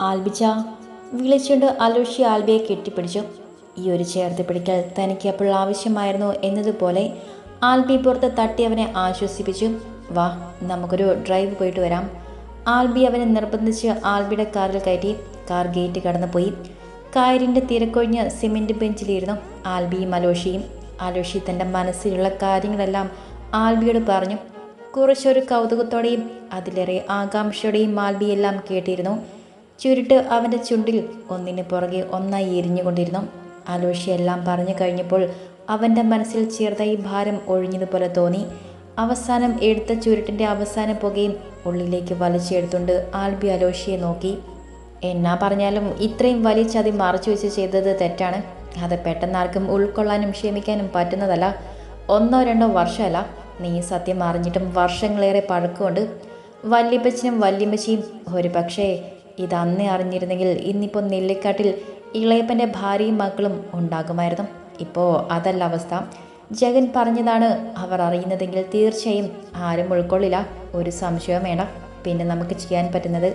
ആൽബിച്ച വിളിച്ചുകൊണ്ട് അലോഷി ആൽബിയെ കെട്ടിപ്പിടിച്ചു. ഈ ഒരു ചേർത്ത് പിടിക്കൽ തനിക്ക് അപ്പോൾ ആവശ്യമായിരുന്നു എന്നതുപോലെ ആൽബി പുറത്ത് തട്ടി അവനെ ആശ്വസിപ്പിച്ചു. വാ നമുക്കൊരു ഡ്രൈവ് പോയിട്ട് വരാം. ആൽബി അവനെ നിർബന്ധിച്ച് ആൽബിയുടെ കാറിൽ കയറ്റി. കാർ ഗേറ്റ് കടന്നു പോയി കായലിന്റെ തിരക്കൊഴിഞ്ഞ് സിമെന്റ് ബെഞ്ചിലിരുന്നു ആൽബിയും അലോഷിയും. അലോഷി തന്റെ മനസ്സിലുള്ള കാര്യങ്ങളെല്ലാം ആൽബിയോട് പറഞ്ഞു. കുറച്ചൊരു കൗതുകത്തോടെയും അതിലേറെ ആകാംക്ഷയോടെയും ആൽബിയെല്ലാം കേട്ടിരുന്നു. ചുരുട്ട് അവന്റെ ചുണ്ടിൽ ഒന്നിന് പുറകെ ഒന്നായി എരിഞ്ഞുകൊണ്ടിരുന്നു. ആലോഷിയെല്ലാം പറഞ്ഞു കഴിഞ്ഞപ്പോൾ അവന്റെ മനസ്സിൽ ചെറുതായി ഭാരം ഒഴിഞ്ഞതുപോലെ തോന്നി. അവസാനം എടുത്ത ചുരുട്ടിന്റെ അവസാന പുകയും ഉള്ളിലേക്ക് വലിച്ചെടുത്തുകൊണ്ട് ആൽബി അലോഷിയെ നോക്കി. എന്നാ പറഞ്ഞാലും ഇത്രയും വലിയ ചതി മറച്ചു വെച്ച് ചെയ്തത് തെറ്റാണ്. അത് പെട്ടെന്ന് ആർക്കും ഉൾക്കൊള്ളാനും ക്ഷമിക്കാനും പറ്റുന്നതല്ല. ഒന്നോ രണ്ടോ വർഷമല്ല. നീ സത്യം അറിഞ്ഞിട്ടും വർഷങ്ങളേറെ പഴക്കമുണ്ട്. വല്യപ്പച്ചനും വല്യമ്മച്ചിയും ഒരു പക്ഷേ ഇത് അന്നേ അറിഞ്ഞിരുന്നെങ്കിൽ ഇന്നിപ്പോൾ നെല്ലിക്കാട്ടിൽ ഇളയപ്പന്റെ ഭാര്യയും മക്കളും ഉണ്ടാകുമായിരുന്നു. ഇപ്പോൾ അതല്ല അവസ്ഥ. ജഗൻ പറഞ്ഞതാണ് അവർ അറിയുന്നതെങ്കിൽ തീർച്ചയായും ആരും ഉൾക്കൊള്ളില്ല. ഒരു സംശയവും വേണ്ട. പിന്നെ നമുക്ക് ചെയ്യാൻ പറ്റുന്നത്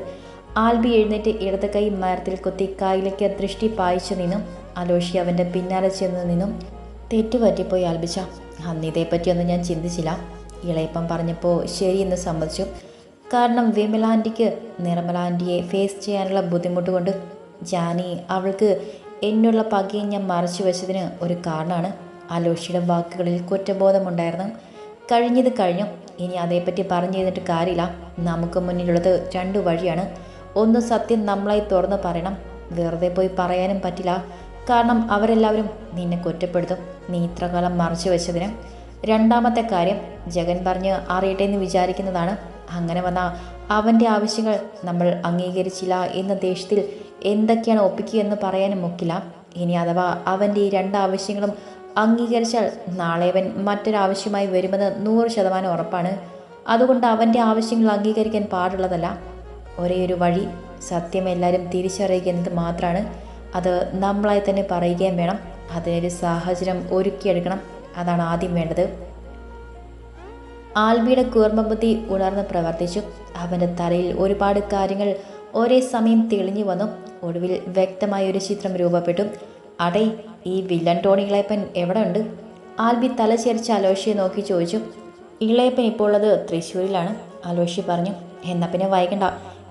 ആൽബി എഴുന്നേറ്റ് ഇടത് കൈ മരത്തിൽ കുത്തി കായിലേക്ക് ദൃഷ്ടി പായിച്ചു നിന്നും. അലോഷി അവന്റെ പിന്നാലെ ചെന്ന് നിന്നും. തെറ്റുപറ്റിപ്പോയി ആൽബിച്ച. അന്ന് ഇതേപ്പറ്റിയൊന്നും ഞാൻ ചിന്തിച്ചില്ല. ഇളയപ്പം പറഞ്ഞപ്പോൾ ശരിയെന്ന് സമ്മതിച്ചു. കാരണം വിമല ആന്റിക്ക് നിർമ്മല ആന്റിയെ ഫേസ് ചെയ്യാനുള്ള ബുദ്ധിമുട്ട് കൊണ്ട് ജാനി അവൾക്ക് എന്നുള്ള പകയും ഞാൻ മറച്ചു വെച്ചതിന് ഒരു കാരണമാണ്. അലോഷിയുടെ വാക്കുകളിൽ കുറ്റബോധമുണ്ടായിരുന്നു. കഴിഞ്ഞത് കഴിഞ്ഞു ഇനി അതേപ്പറ്റി പറഞ്ഞു ചെയ്തിട്ട് കാര്യമില്ല. നമുക്ക് മുന്നിലുള്ളത് രണ്ട് വഴിയാണ്. ഒന്ന് സത്യം നമ്മളായി തുറന്ന് പറയണം. വെറുതെ പോയി പറയാനും പറ്റില്ല. കാരണം അവരെല്ലാവരും നിന്നെ കുറ്റപ്പെടുത്തും. നീ ഇത്രകാലം മറച്ചു വെച്ചതിന്. രണ്ടാമത്തെ കാര്യം ജഗൻ പറഞ്ഞ് അറിയട്ടെ എന്ന് വിചാരിക്കുന്നതാണ്. അങ്ങനെ വന്ന അവന്റെ ആവശ്യങ്ങൾ നമ്മൾ അംഗീകരിച്ചില്ല എന്ന ദേഷ്യത്തിൽ എന്തൊക്കെയാണ് ഒപ്പിക്കുക എന്ന് പറയാനും ഒക്കില്ല. ഇനി അഥവാ അവന്റെ ഈ രണ്ട് ആവശ്യങ്ങളും അംഗീകരിച്ചാൽ നാളെ അവൻ മറ്റൊരാവശ്യമായി വരുമെന്ന് നൂറ് ശതമാനം ഉറപ്പാണ്. അതുകൊണ്ട് അവന്റെ ആവശ്യങ്ങൾ അംഗീകരിക്കാൻ പാടുള്ളതല്ല. ഒരേ ഒരു വഴി സത്യം എല്ലാവരും തിരിച്ചറിയുക എന്നത് മാത്രമാണ് അത് നമ്മളായി തന്നെ പറയുകയും വേണം. അതിനൊരു സാഹചര്യം ഒരുക്കിയെടുക്കണം. അതാണ് ആദ്യം വേണ്ടത്. ആൽബിയുടെ കൂർമ്മബുദ്ധി ഉണർന്ന് പ്രവർത്തിച്ചു. അവന്റെ തലയിൽ ഒരുപാട് കാര്യങ്ങൾ ഒരേ സമയം തെളിഞ്ഞു വന്നു. ഒടുവിൽ വ്യക്തമായ ഒരു ചിത്രം രൂപപ്പെട്ടു. അടേ ഈ വില്ലൻ ടോണി ഇളയപ്പൻ എവിടെ ഉണ്ട് ആൽബി തല ചേർച്ച് അലോഷിയെ നോക്കി ചോദിച്ചു. ഇളയപ്പൻ ഇപ്പോൾ ഉള്ളത് തൃശ്ശൂരിലാണ് അലോഷി പറഞ്ഞു. എന്നാൽ പിന്നെ വൈകണ്ട.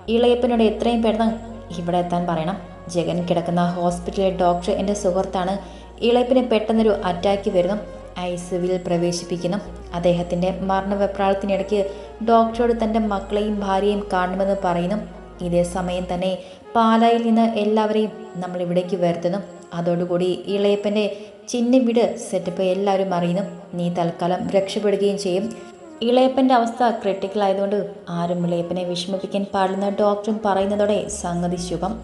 ഇളയപ്പനോട് എത്രയും പെട്ടെന്ന് ഇവിടെ എത്താൻ പറയണം. ജഗൻ കിടക്കുന്ന ഹോസ്പിറ്റലിലെ ഡോക്ടർ എന്റെ സുഹൃത്താണ്. ഇളയപ്പിന് പെട്ടെന്നൊരു അറ്റാക്ക് വരുന്നു. ഐ സിവിൽ പ്രവേശിപ്പിക്കുന്നു. അദ്ദേഹത്തിന്റെ മരണവെപ്രാളത്തിനിടയ്ക്ക് ഡോക്ടറോട് തന്റെ മക്കളെയും ഭാര്യയും കാണുമെന്ന് പറയുന്നു. ഇതേ സമയം തന്നെ പാലായിൽ നിന്ന് എല്ലാവരെയും നമ്മൾ ഇവിടേക്ക് വരുത്തുന്നു. അതോടുകൂടി ഇളയപ്പന്റെ ചിന്ന വീട് സെറ്റപ്പ് എല്ലാവരും അറിയുന്നു. നീ തൽക്കാലം രക്ഷപ്പെടുകയും ചെയ്യും. ഇളയപ്പന്റെ അവസ്ഥ ക്രിട്ടിക്കൽ ആയതുകൊണ്ട് ആരും ഇളയപ്പനെ വിഷമിപ്പിക്കാൻ പാടില്ലെന്ന് ഡോക്ടറും പറയുന്നതോടെ സംഗതി ശുഭം.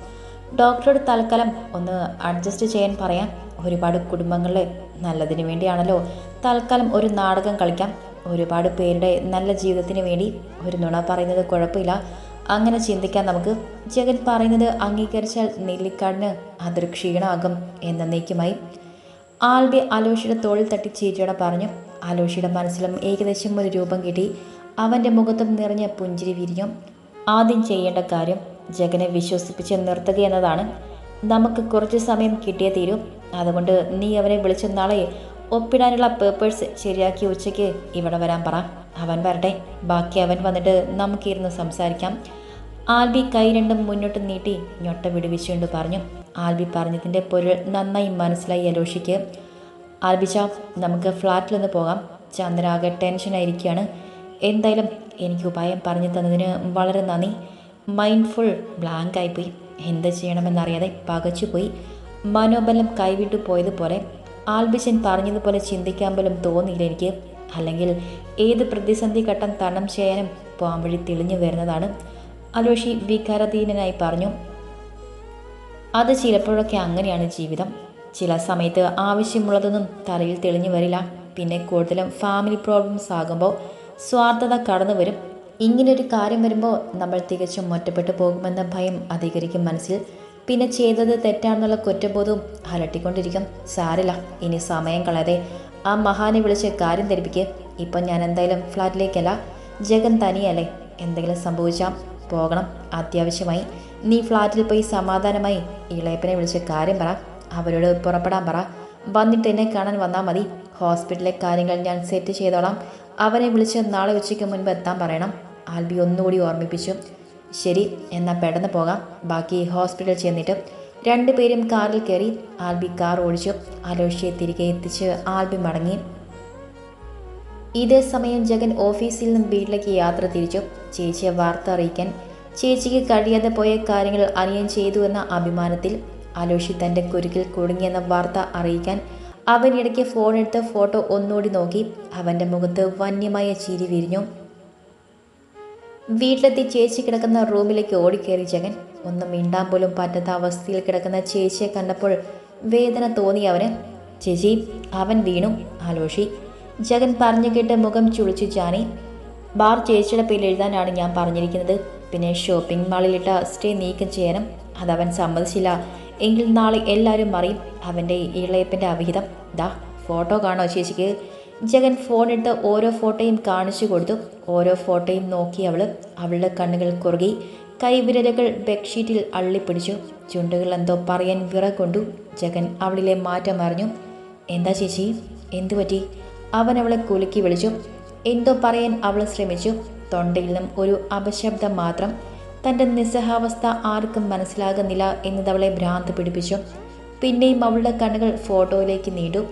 ഡോക്ടറോട് തൽക്കാലം ഒന്ന് അഡ്ജസ്റ്റ് ചെയ്യാൻ പറയാം. ഒരുപാട് കുടുംബങ്ങളുടെ നല്ലതിന് വേണ്ടിയാണല്ലോ. തൽക്കാലം ഒരു നാടകം കളിക്കാം. ഒരുപാട് പേരുടെ നല്ല ജീവിതത്തിന് വേണ്ടി ഒരു നുണ പറയുന്നത് കുഴപ്പമില്ല. അങ്ങനെ ചിന്തിക്കാൻ നമുക്ക് ജഗൻ പറയുന്നത് അംഗീകരിച്ചാൽ നെല്ലിക്കാടിന് അതൊരു ക്ഷീണമാകും എന്നേക്കുമായി. ആൽബി അലോഷിയുടെ തോളിൽ തട്ടി ചീറ്റയോടെ പറഞ്ഞു അലോഷിയുടെ മനസ്സിലും ഏകദേശം ഒരു രൂപം കിട്ടി. അവന്റെ മുഖത്തും നിറഞ്ഞ പുഞ്ചിരി വിരിഞ്ഞു. ആദ്യം ചെയ്യേണ്ട കാര്യം ജഗനെ വിശ്വസിപ്പിച്ച് നിർത്തുക എന്നതാണ്. നമുക്ക് കുറച്ച് സമയം കിട്ടിയേ തീരൂ. അതുകൊണ്ട് നീ അവനെ വിളിച്ച നാളെ ഒപ്പിടാനുള്ള പേപ്പേഴ്സ് ശരിയാക്കി ഉച്ചയ്ക്ക് ഇവിടെ വരാൻ പറ. അവൻ വരട്ടെ. ബാക്കി അവൻ വന്നിട്ട് നമുക്കിരുന്ന് സംസാരിക്കാം. ആൽബി കൈ രണ്ടും മുന്നോട്ട് നീട്ടി ഞൊട്ട വിടുവിച്ചുകൊണ്ട് പറഞ്ഞു. ആൽബി പറഞ്ഞതിന്റെ പൊരുൾ നന്നായി മനസ്സിലായി അലോഷിക്ക്. ആൽബിച്ച നമുക്ക് ഫ്ലാറ്റിലൊന്ന് പോകാം. ചന്ദ്രാകെ ടെൻഷനായിരിക്കുകയാണ് എന്തായാലും എനിക്ക് ഉപായം പറഞ്ഞു തന്നതിന് വളരെ നന്ദി. മൈൻഡ്ഫുൾ ബ്ലാങ്ക് ആയിപ്പോയി. എന്ത് ചെയ്യണമെന്നറിയാതെ പകച്ചുപോയി. മനോബലം കൈവിട്ടു പോയതുപോലെ ആൽബിഷൻ പറഞ്ഞതുപോലെ ചിന്തിക്കാൻ പോലും തോന്നിയില്ല എനിക്ക്. അല്ലെങ്കിൽ ഏത് പ്രതിസന്ധി ഘട്ടം തണം ചെയ്യാനും പാമ്പഴി തെളിഞ്ഞു വരുന്നതാണ്. അലോഷി വികാരധീനനായി പറഞ്ഞു അത് ചിലപ്പോഴൊക്കെ അങ്ങനെയാണ് ജീവിതം. ചില സമയത്ത് ആവശ്യമുള്ളതൊന്നും തലയിൽ തെളിഞ്ഞു വരില്ല. പിന്നെ കൂടുതലും ഫാമിലി പ്രോബ്ലംസ് ആകുമ്പോൾ സ്വാർത്ഥത കടന്നു വരും. ഇങ്ങനൊരു കാര്യം വരുമ്പോൾ നമ്മൾ തികച്ചും ഒറ്റപ്പെട്ടു പോകുമെന്ന ഭയം അധികരിക്കും മനസ്സിൽ. പിന്നെ ചെയ്തത് തെറ്റാണെന്നുള്ള കുറ്റബോധവും അലട്ടിക്കൊണ്ടിരിക്കും. സാരില്ല ഇനി സമയം കളയാതെ ആ മഹാനെ വിളിച്ച് കാര്യം ധരിപ്പിക്കുക ഇപ്പം ഞാൻ എന്തായാലും ഫ്ലാറ്റിലേക്കല്ല ജഗൻ തനിയല്ലേ. എന്തെങ്കിലും സംഭവിച്ചാൽ പോകണം. അത്യാവശ്യമായി. നീ ഫ്ലാറ്റിൽ പോയി സമാധാനമായി. ഇളയപ്പനെ വിളിച്ച് കാര്യം പറ. അവരോട് പുറപ്പെടാൻ പറ. വന്നിട്ട് എന്നെ കാണാൻ വന്നാൽ മതി. ഹോസ്പിറ്റലിലെ കാര്യങ്ങൾ ഞാൻ സെറ്റ് ചെയ്തോളാം. അവനെ വിളിച്ച് നാളെ ഉച്ചയ്ക്ക് മുൻപ് എത്താൻ പറയണം. ആൽബി ഒന്നുകൂടി ഓർമ്മിപ്പിച്ചു. ശരി എന്നാൽ പെട്ടെന്ന് പോകാം. ബാക്കി ഹോസ്പിറ്റലിൽ ചെന്നിട്ട് രണ്ടുപേരും കാറിൽ കയറി ആൽബി കാർ ഓടിച്ചു. അലോഷ്യയെ തിരികെ എത്തിച്ച് ആൽബി മടങ്ങി. ഇതേ സമയം ജഗൻ ഓഫീസിൽ നിന്നും വീട്ടിലേക്ക് യാത്ര തിരിച്ചു. ചേച്ചിയെ വാർത്ത അറിയിക്കാൻ ചേച്ചിക്ക് കഴിയാതെ പോയ കാര്യങ്ങൾ അറിയാൻ ചെയ്തു എന്ന അഭിമാനത്തിൽ അലോഷി തന്റെ കുരുക്കിൽ കുടുങ്ങിയെന്ന വാർത്ത അറിയിക്കാൻ അവൻ ഇടയ്ക്ക് ഫോൺ എടുത്ത് ഫോട്ടോ ഒന്നുകൂടി നോക്കി. അവന്റെ മുഖത്ത് വന്യമായ ചിരി വിരിഞ്ഞു. വീട്ടിലെത്തി ചേച്ചി കിടക്കുന്ന റൂമിലേക്ക് ഓടിക്കേറി ജഗൻ. ഒന്നും മിണ്ടാൻ പോലും പറ്റാത്ത അവസ്ഥയിൽ കിടക്കുന്ന ചേച്ചിയെ കണ്ടപ്പോൾ വേദന തോന്നി അവന്. ചേച്ചി അവൻ വീണു. ആലോഷി ജഗൻ പറഞ്ഞു കേട്ട് മുഖം ചുളിച്ചു ചാനി ബാർ ചേച്ചിയുടെ പേരിൽ എഴുതാനാണ് ഞാൻ പറഞ്ഞിരിക്കുന്നത്. പിന്നെ ഷോപ്പിംഗ് മാളിലിട്ട സ്റ്റേ നീക്കം ചെയ്യണം. അതവൻ സമ്മതിച്ചില്ല. എങ്കിൽ നാളെ എല്ലാവരും അറിയും അവന്റെ ഇളയപ്പന്റെ അവിഹിതം. ദാ ഫോട്ടോ കാണോ ചേച്ചിക്ക്? ജഗൻ ഫോണെടുത്ത് ഓരോ ഫോട്ടോയും കാണിച്ചു കൊടുത്തു. ഓരോ ഫോട്ടോയും നോക്കി അവൾ അവളുടെ കണ്ണുകൾ കുറുകി കൈവിരലുകൾ ബെഡ്ഷീറ്റിൽ അള്ളിപ്പിടിച്ചു. ചുണ്ടുകൾ എന്തോ പറയാൻ വിറകൊണ്ടു ജഗൻ അവളിലെ മാറ്റം അറിഞ്ഞു. എന്താ ചേച്ചി? എന്തു പറ്റി? അവൻ അവളെ കുലുക്കി വിളിച്ചു. എന്തോ പറയാൻ അവൾ ശ്രമിച്ചു. തൊണ്ടയിൽ നിന്നും ഒരു അപശബ്ദം മാത്രം. തന്റെ നിസ്സഹാവസ്ഥ ആർക്കും മനസ്സിലാകുന്നില്ല എന്നതവളെ ഭ്രാന്ത് പിടിപ്പിച്ചു. പിന്നെയും അവളുടെ കണ്ണുകൾ ഫോട്ടോയിലേക്ക് നീണ്ടു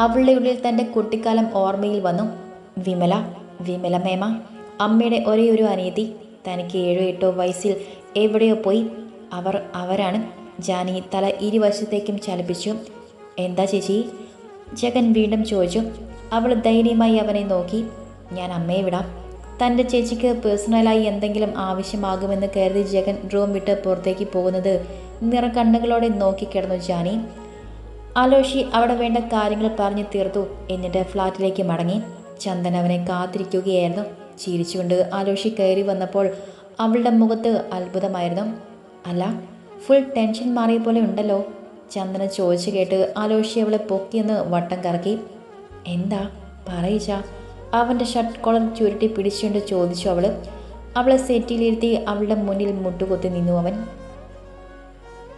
അവളുടെ ഉള്ളിൽ തന്റെ കുട്ടിക്കാലം ഓർമ്മയിൽ വന്നു. വിമല വിമല മേമ അമ്മയുടെ ഒരേ ഒരു അനിയത്തി. തനിക്ക് ഏഴോ എട്ടോ വയസ്സിൽ എവിടെയോ പോയി. അവർ അവരാണ് ജാനി തല ഇരുവശത്തേക്കും ചലിപ്പിച്ചു. എന്താ ചേച്ചി? ജഗൻ വീണ്ടും ചോദിച്ചു. അവൾ ധൈര്യമായി അവനെ നോക്കി. ഞാൻ അമ്മയെ വിടാം. തന്റെ ചേച്ചിക്ക് പേഴ്സണലായി എന്തെങ്കിലും ആവശ്യമാകുമെന്ന് കരുതി ജഗൻ റൂം വിട്ട് പുറത്തേക്ക് പോകുന്നത് നിറകണ്ണുകളോടെ നോക്കിക്കിടന്നു ജാനി. അലോഷി അവിടെ വേണ്ട കാര്യങ്ങൾ പറഞ്ഞു തീർത്തു. എന്നിട്ട് ഫ്ലാറ്റിലേക്ക് മടങ്ങി. ചന്ദൻ അവനെ കാത്തിരിക്കുകയായിരുന്നു. ചിരിച്ചുകൊണ്ട് അലോഷി കയറി വന്നപ്പോൾ അവളുടെ മുഖത്ത് അത്ഭുതമായിരുന്നു. അല്ല ഫുൾ ടെൻഷൻ മാറിയ പോലെ ഉണ്ടല്ലോ. ചന്ദന ചോദിച്ചു കേട്ട് അലോഷി അവളെ പൊക്കിയെന്ന് വട്ടം കറക്കി. എന്താ? പറയിച്ച. അവന്റെ ഷർട്ട് കോളർ ചുരുട്ടി പിടിച്ചുകൊണ്ട് ചോദിച്ചു അവൾ അവളെ സെറ്റിലിരുത്തി അവളുടെ മുന്നിൽ മുട്ടുകുത്തി നിന്നു അവൻ.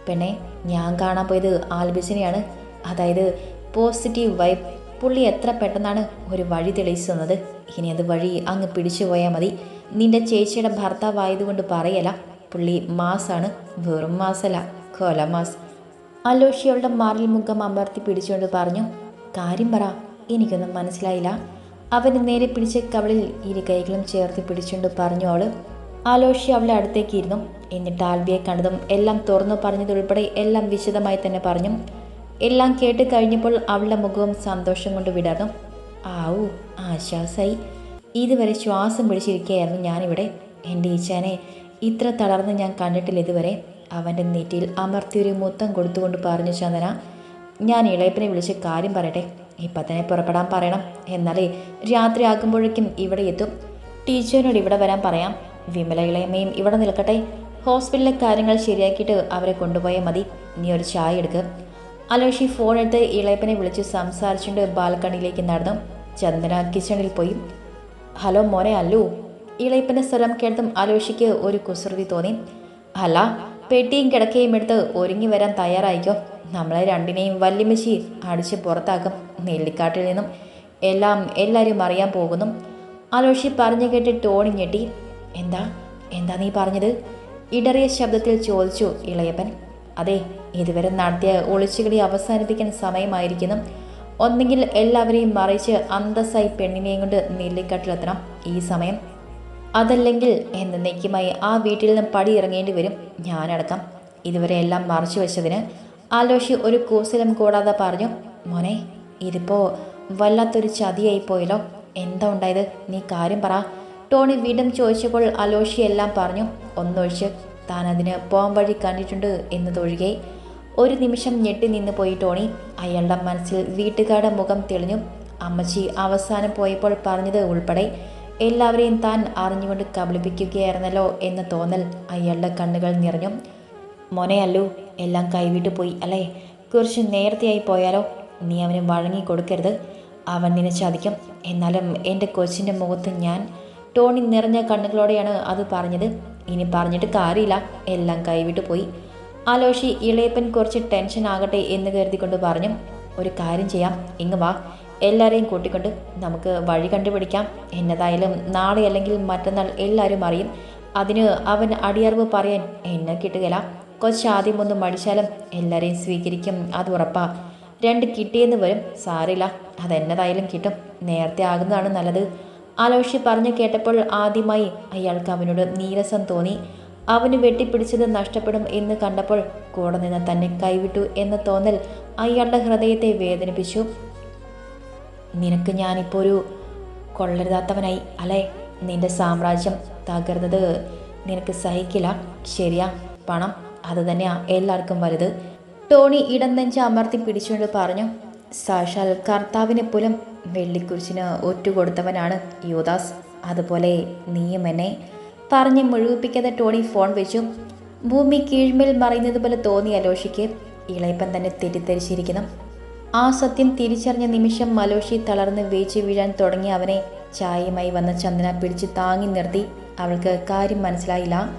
പെണ്ണെ ഞാൻ കാണാൻ പോയത് ആൽബിസിനെയാണ്. അതായത് പോസിറ്റീവ് വൈബ്. പുള്ളി എത്ര പെട്ടെന്നാണ് ഒരു വഴി തെളിയിച്ചു തന്നത് ഇനി അത് വഴി അങ്ങ് പിടിച്ചു പോയാൽ മതി. നിന്റെ ചേച്ചിയുടെ ഭർത്താവായതുകൊണ്ട് പറയല. പുള്ളി മാസാണ്. വെറും മാസല്ല. കൊല മാസ്. അലോഷിയവളുടെ മാറിൽ മുഖം അമർത്തി പിടിച്ചുകൊണ്ട് പറഞ്ഞു കാര്യം പറ. എനിക്കൊന്നും മനസ്സിലായില്ല. അവന് നേരെ പിടിച്ച കവളിൽ ഇരു കൈകളും ചേർത്ത് പിടിച്ചുകൊണ്ട് പറഞ്ഞു അവൾ. ആലോഷി അവളെ അടുത്തേക്ക് ഇരുന്നു. എന്നിട്ട് ആൽബിയെ കണ്ടതും എല്ലാം തുറന്നു പറഞ്ഞതുൾപ്പെടെ എല്ലാം വിശദമായി തന്നെ പറഞ്ഞു എല്ലാം കേട്ട് കഴിഞ്ഞപ്പോൾ അവളുടെ മുഖവും സന്തോഷം കൊണ്ട് വിടർന്നു. ആവൂ ആശ്വാസായി. ഇതുവരെ ശ്വാസം പിടിച്ചിരിക്കുകയായിരുന്നു ഞാനിവിടെ. എന്റെ ഈച്ചാനെ ഇത്ര തളർന്ന് ഞാൻ കണ്ടിട്ടില്ല ഇതുവരെ. അവന്റെ നെറ്റിയിൽ അമർത്തിയൊരു മുത്തം കൊടുത്തുകൊണ്ട് പറഞ്ഞു ചന്ദന ഞാൻ ഇളയപ്പനെ വിളിച്ച് കാര്യം പറയട്ടെ. ഇപ്പം തന്നെ പുറപ്പെടാൻ പറയണം. എന്നാലേ രാത്രി ആകുമ്പോഴേക്കും ഇവിടെ എത്തും. ടീച്ചറിനോട് ഇവിടെ വരാൻ പറയാം. വിമല ഇളയമ്മയും ഇവിടെ നിൽക്കട്ടെ. ഹോസ്പിറ്റലിലെ കാര്യങ്ങൾ ശരിയാക്കിയിട്ട് അവരെ കൊണ്ടുപോയാൽ മതി. നീ ഒരു ചായ എടുക്കുക അലോഷി ഫോൺ എടുത്ത് ഇളയപ്പനെ വിളിച്ച് സംസാരിച്ചുകൊണ്ട് ബാൽക്കണിയിലേക്ക് നടന്നു. ചന്ദന കിച്ചണിൽ പോയി. ഹലോ മോനെ അല്ലു. ഇളയപ്പന്റെ സ്വരം കേട്ടതും അലോഷിക്ക് ഒരു കുസൃതി തോന്നി. അല്ല പെട്ടിയും കിടക്കയും എടുത്ത് ഒരുങ്ങി വരാൻ തയ്യാറായിക്കോ. നമ്മളെ രണ്ടിനെയും വല്യമ്മച്ചി അടിച്ച് പുറത്താക്കും. നെല്ലിക്കാട്ടിൽ നിന്നും എല്ലാം എല്ലാവരും അറിയാൻ പോകുന്നു. അലോഷി പറഞ്ഞു കേട്ട് ടോണി ഞെട്ടി. എന്താ? എന്താ നീ പറഞ്ഞത്? ഇടറിയ ശബ്ദത്തിൽ ചോദിച്ചു ഇളയപ്പൻ. അതെ ഇതുവരെ നടത്തിയ ഒളിച്ചുകളി അവസാനിപ്പിക്കാൻ സമയമായിരിക്കുന്നു. ഒന്നെങ്കിൽ എല്ലാവരെയും മറിച്ച് അന്തസ്സായി പെണ്ണിനെയും കൊണ്ട് നെല്ലിക്കാട്ടിലെത്തണം ഈ സമയം. അതല്ലെങ്കിൽ എന്നേക്കുമായി ആ വീട്ടിൽ നിന്ന് പടി ഇറങ്ങേണ്ടി വരും. ഞാനടക്കം. ഇതുവരെ എല്ലാം മറച്ചു വെച്ചതിന് ആലോഷി ഒരു കൂസലം കൂടാതെ പറഞ്ഞു മോനെ ഇതിപ്പോ വല്ലാത്തൊരു ചതിയായി പോയല്ലോ. എന്താ ഉണ്ടായത്? നീ കാര്യം പറ. ടോണി വീണ്ടും ചോദിച്ചപ്പോൾ അലോഷി എല്ലാം പറഞ്ഞു ഒന്നൊഴിച്ച് താൻ അതിന് പോം വഴി കണ്ടിട്ടുണ്ട് എന്നതൊഴികെ ഒരു നിമിഷം ഞെട്ടി നിന്ന് പോയി ടോണി. അയാളുടെ മനസ്സിൽ വീട്ടുകാരുടെ മുഖം തെളിഞ്ഞു. അമ്മച്ചി അവസാനം പോയപ്പോൾ പറഞ്ഞത് ഉൾപ്പെടെ എല്ലാവരെയും താൻ അറിഞ്ഞുകൊണ്ട് കബളിപ്പിക്കുകയായിരുന്നല്ലോ എന്ന തോന്നൽ അയാളുടെ കണ്ണുകൾ നിറഞ്ഞു. മോനെ എല്ലാം കൈവിട്ടു പോയി അല്ലേ? കുറച്ച് നേരത്തെയായി പോയാലോ? നീ അവന് വഴങ്ങി കൊടുക്കരുത്. അവൻ നിന്നെ ചതിക്കും. എന്നാലും എന്റെ കൊച്ചിന്റെ മുഖത്ത് ഞാൻ ടോണി നിറഞ്ഞ കണ്ണുകളോടെയാണ് അത് പറഞ്ഞത്. ഇനി പറഞ്ഞിട്ട് കാര്യമില്ല. എല്ലാം കൈവിട്ട് പോയി. ആലോഷി ഇളയപ്പൻ കുറച്ച് ടെൻഷൻ ആകട്ടെ എന്ന് കരുതിക്കൊണ്ട് പറഞ്ഞു ഒരു കാര്യം ചെയ്യാം. ഇങ്ങ് വാ. എല്ലാവരെയും കൂട്ടിക്കൊണ്ട് നമുക്ക് വഴി കണ്ടുപിടിക്കാം. എന്നതായാലും നാളെ അല്ലെങ്കിൽ മറ്റന്നാൾ എല്ലാവരും അറിയും. അതിന് അവൻ അടിയറിവ് പറയാൻ എന്നെ കിട്ടുകയില്ല കൊച്ചാദ്യം ഒന്ന് മടിച്ചാലും എല്ലാവരെയും സ്വീകരിക്കും. അത് ഉറപ്പാ. രണ്ട് കിട്ടിയെന്ന് വരും. സാരില്ല അതെന്നതായാലും കിട്ടും. നേരത്തെ ആകുന്നതാണ് നല്ലത്. ആലോഷി പറഞ്ഞു കേട്ടപ്പോൾ ആദ്യമായി അയാൾക്ക് അവനോട് നീരസം തോന്നി. അവന് വെട്ടിപ്പിടിച്ചത് നഷ്ടപ്പെടും എന്ന് കണ്ടപ്പോൾ കൂടെ നിന്ന് തന്നെ കൈവിട്ടു എന്ന തോന്നൽ അയാളുടെ ഹൃദയത്തെ വേദനിപ്പിച്ചു. നിനക്ക് ഞാനിപ്പോൾ ഒരു കൊള്ളരുതാത്തവനായി അല്ലേ? നിന്റെ സാമ്രാജ്യം തകർന്നത് നിനക്ക് സഹിക്കില്ല. ശരിയാ പണം അത് തന്നെയാ. എല്ലാവർക്കും വലുത്. ടോണി ഇടം നെഞ്ച് അമർത്തി പിടിച്ചുകൊണ്ട് പറഞ്ഞു. സാക്ഷാൽ കർത്താവിനെ പോലും വെള്ളിക്കുരിശിന് ഒറ്റുകൊടുത്തവനാണ് യോദാസ്. അതുപോലെ നീയും എന്നെ പറഞ്ഞ് മുഴുവിപ്പിക്കാതെ ടോണി ഫോൺ വെച്ചു. ഭൂമി കീഴ്മേൽ മറയുന്നത് പോലെ തോന്നി അലോഷിക്ക്. ഇളയപ്പൻ തന്നെ തെറ്റിദ്ധരിച്ചിരിക്കുന്നു. ആ സത്യം തിരിച്ചറിഞ്ഞ നിമിഷം മലോഷി തളർന്ന് വേച്ച് വീഴാൻ തുടങ്ങി അവനെ. ചായയുമായി വന്ന ചന്ദന പിടിച്ച് താങ്ങി നിർത്തി. അവൾക്ക് കാര്യം മനസ്സിലായില്ല.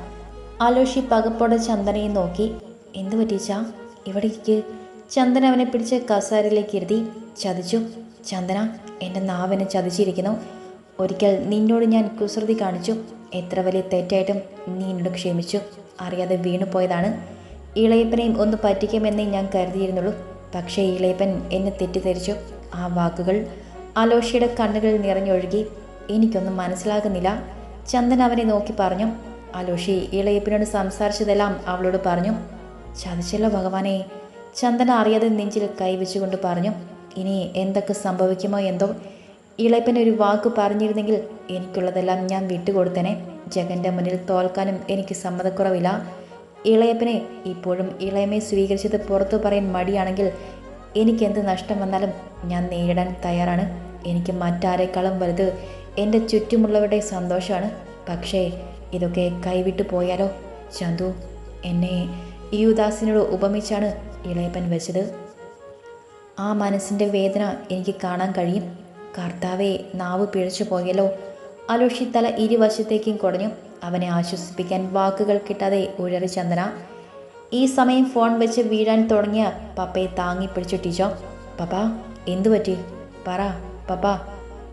ആലോഷി പകപ്പോടെ ചന്ദനയെ നോക്കി. എന്തു പറ്റിച്ചാ ഇവിടെ ഇരിക്ക് ചന്ദന അവനെ പിടിച്ച് കസാരയിലേക്ക് ഇരുത്തി ചതിച്ചു. ചന്ദന എന്റെ നാവിനെ ചതിച്ചിരിക്കുന്നു. ഒരിക്കൽ നിന്നോട് ഞാൻ കുസൃതി കാണിച്ചു. എത്ര വലിയ തെറ്റായിട്ടും നീ എന്നോട് ക്ഷമിച്ചു. അറിയാതെ വീണുപോയതാണ് ഇളയപ്പനെയും ഒന്ന് പറ്റിക്കുമെന്നേ ഞാൻ കരുതിയിരുന്നുള്ളൂ. പക്ഷേ ഇളയപ്പൻ എന്നെ തെറ്റിദ്ധരിച്ചു. ആ വാക്കുകൾ അലോഷിയുടെ കണ്ണുകളിൽ നിറഞ്ഞൊഴുകി. എനിക്കൊന്നും മനസ്സിലാകുന്നില്ല. ചന്ദൻ അവനെ നോക്കി പറഞ്ഞു. അലോഷി ഇളയപ്പനോട് സംസാരിച്ചതെല്ലാം അവളോട് പറഞ്ഞു. ചതിച്ചല്ലോ ഭഗവാനെ. ചന്ദന അറിയാതെ നെഞ്ചിൽ കൈവച്ചുകൊണ്ട് പറഞ്ഞു ഇനി എന്തൊക്കെ സംഭവിക്കുമോ എന്തോ? ഇളയപ്പന്റെ ഒരു വാക്ക് പറഞ്ഞിരുന്നെങ്കിൽ എനിക്കുള്ളതെല്ലാം ഞാൻ വിട്ടുകൊടുത്തേനെ. ജഗന്റെ മുന്നിൽ തോൽക്കാനും എനിക്ക് സമ്മതക്കുറവില്ല. ഇളയപ്പനെ ഇപ്പോഴും ഇളയമ്മയെ സ്വീകരിച്ചത് പുറത്തു പറയാൻ മടിയാണെങ്കിൽ എനിക്ക് എന്ത് നഷ്ടം വന്നാലും ഞാൻ നേരിടാൻ തയ്യാറാണ്. എനിക്ക് മറ്റാരേക്കാളും വലുത് എന്റെ ചുറ്റുമുള്ളവരുടെ സന്തോഷമാണ്. പക്ഷേ ഇതൊക്കെ കൈവിട്ടു പോയാലോ? ചന്തു എന്നെ യുദാസിനോട് ഉപമിച്ചാണ് ഇളയപ്പൻ വെച്ചത്. ആ മനസ്സിന്റെ വേദന എനിക്ക് കാണാൻ കഴിയും. കർത്താവെ നാവ് പിഴച്ചു പോയല്ലോ. അലോഷി തല ഇരുവശത്തേക്കും കുടഞ്ഞു. അവനെ ആശ്വസിപ്പിക്കാൻ വാക്കുകൾ കിട്ടാതെ ഉഴറി ചന്ദന. ഈ സമയം ഫോൺ വെച്ച് വീഴാൻ തുടങ്ങിയ പപ്പയെ താങ്ങി പിടിച്ചു ടീച്ചോ. പപ്പ എന്തു പറ്റി? പറ പപ്പ.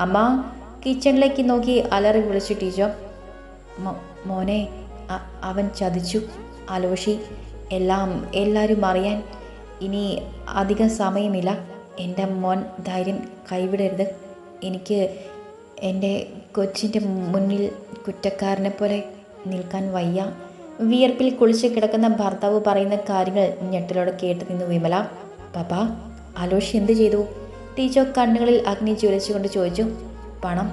അമ്മ കിച്ചണിലേക്ക് നോക്കി അലറി വിളിച്ചു ടീച്ചോ. മോനെ അവൻ ചതിച്ചു. അലോഷി എല്ലാം എല്ലാവരും അറിയാൻ ഇനി അധികം സമയമില്ല. എന്റെ മോൻ ധൈര്യം കൈവിടരുത്. എനിക്ക് എന്റെ കൊച്ചിന്റെ മുന്നിൽ കുറ്റക്കാരനെ പോലെ നിൽക്കാൻ വയ്യ. വിയർപ്പിൽ കുളിച്ച് കിടക്കുന്ന ഭർത്താവ് പറയുന്ന കാര്യങ്ങൾ ഞെട്ടലോടെ കേട്ട് നിന്നു വിമല. പപ്പ അലോഷി എന്ത് ചെയ്തു? ടീച്ചോ കണ്ണുകളിൽ അഗ്നി ജ്വലിച്ചുകൊണ്ട് ചോദിച്ചു. പണം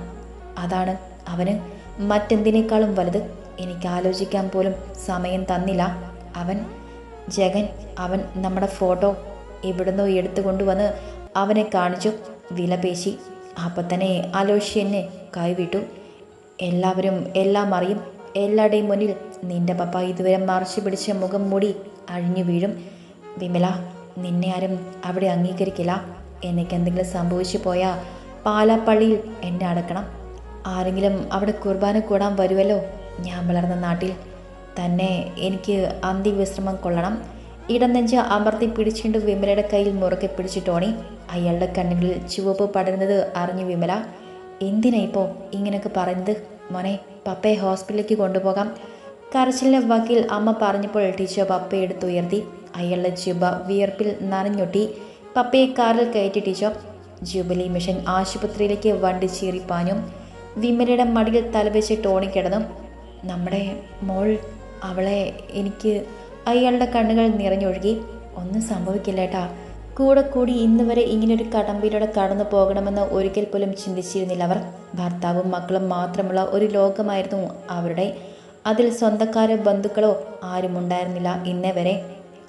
അതാണ്. അവന് മറ്റെന്തിനേക്കാളും വലുത്. എനിക്ക് ആലോചിക്കാൻ പോലും സമയം തന്നില്ല. അവൻ ജഗൻ അവൻ നമ്മുടെ ഫോട്ടോ എവിടുന്നോ എടുത്തു കൊണ്ടുവന്ന് അവനെ കാണിച്ചു. വിലപേശി. അപ്പം തന്നെ അലോഷി എന്നെ കൈവിട്ടു. എല്ലാവരും എല്ലാം അറിയും. എല്ലാവരുടെയും മുന്നിൽ നിന്റെ പപ്പ ഇതുവരെ മറച്ചു പിടിച്ച മുഖം മൂടി അഴിഞ്ഞു വീഴും. വിമല നിന്നെ ആരും അവിടെ അംഗീകരിക്കില്ല. എനിക്ക് എന്തെങ്കിലും സംഭവിച്ചു പോയാൽ പാലാപ്പള്ളിയിൽ എന്നെ അടക്കണം. ആരെങ്കിലും അവിടെ കുർബാന കൂടാൻ വരുമല്ലോ ഞാൻ വളർന്ന നാട്ടിൽ തന്നെ എനിക്ക് അന്ത്യവിശ്രമം കൊള്ളണം. ഇടനെഞ്ച് അമർത്തി പിടിച്ചുകൊണ്ട് വിമലയുടെ കയ്യിൽ മുറുകെ പിടിച്ചു ടോണി അയാളുടെ കണ്ണുകളിൽ ചുവപ്പ് പടരുന്നത് അറിഞ്ഞു വിമല എന്തിനാ ഇപ്പോൾ ഇങ്ങനെയൊക്കെ പറയുന്നത്? മോനെ പപ്പയെ ഹോസ്പിറ്റലിലേക്ക് കൊണ്ടുപോകാം. കരച്ചിലിന്റെ വക്കീൽ അമ്മ പറഞ്ഞപ്പോൾ ടീച്ചർ പപ്പയെ എടുത്തുയർത്തി അയാളുടെ ജുബ വിയർപ്പിൽ നനഞ്ഞൊട്ടി. പപ്പയെ കാറിൽ കയറ്റി ടീച്ചർ ജൂബിലി മിഷൻ ആശുപത്രിയിലേക്ക് വണ്ടി ചീറിപ്പാഞ്ഞു. വിമലയുടെ മടിയിൽ തലവെച്ച് ടോണി കിടന്നു. നമ്മുടെ മോൾ അവളെ എനിക്ക് അയാളുടെ കണ്ണുകൾ നിറഞ്ഞൊഴുകി ഒന്നും സംഭവിക്കില്ല ഏട്ടാ കൂടെ കൂടി ഇന്ന് വരെ ഇങ്ങനൊരു കടമ്പിലൂടെ കടന്നു പോകണമെന്ന് ഒരിക്കൽ പോലും ചിന്തിച്ചിരുന്നില്ല അവർ. ഭർത്താവും മക്കളും മാത്രമുള്ള ഒരു ലോകമായിരുന്നു അവരുടെ. അതിൽ സ്വന്തക്കാരോ ബന്ധുക്കളോ ആരും ഉണ്ടായിരുന്നില്ല. ഇന്നേ വരെ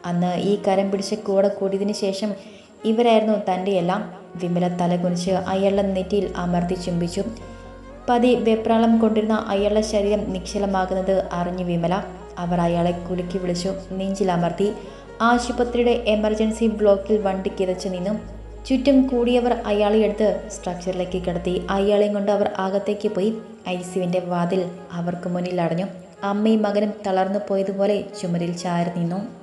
അന്ന് ഈ കരം പിടിച്ച് കൂടെ കൂടിയതിന് ശേഷം ഇവരായിരുന്നു തന്റെ എല്ലാം. വിമല തലകുനിച്ച് അയാളുടെ നെറ്റിയിൽ അമർത്തി ചുംബിച്ചു. പതി വെപ്രാളം കൊണ്ടിരുന്ന അയാളുടെ ശരീരം നിശ്ചലമാകുന്നത് അറിഞ്ഞു വിമല അവർ കുലുക്കി വിളിച്ചു. നെഞ്ചിലമർത്തി ആശുപത്രിയുടെ എമർജൻസി ബ്ലോക്കിൽ വണ്ടി കിതച്ചു നിന്നും ചുറ്റും കൂടിയവർ അയാളെ എടുത്ത് സ്ട്രക്ചറിലേക്ക് കിടത്തി. അയാളെയും കൊണ്ട് അവർ അകത്തേക്ക് പോയി. ഐ സിയുവിന്റെ വാതിൽ അവർക്ക് മുന്നിൽ അടഞ്ഞു അമ്മയും മകനും തളർന്നു പോയതുപോലെ ചുമരിൽ ചാരി നിന്നു.